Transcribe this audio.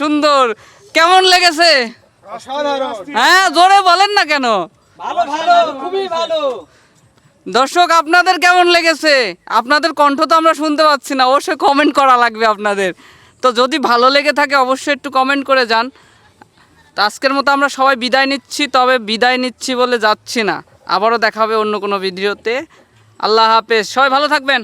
সুন্দর। কেমন লেগেছে? হ্যাঁ জোরে বলেন না কেন? দর্শক আপনাদের কেমন লেগেছে? আপনাদের কণ্ঠ তো আমরা শুনতে পাচ্ছি না অবশ্যই কমেন্ট করা লাগবে আপনাদের। তো যদি ভালো লেগে থাকে অবশ্যই একটু কমেন্ট করে যান। তো আজকের মতো আমরা সবাই বিদায় নিচ্ছি তবে বিদায় নিচ্ছি বলে যাচ্ছি না। আবারও দেখা হবে অন্য কোনো ভিডিওতে। আল্লাহ হাফেজ। সবাই ভালো থাকবেন।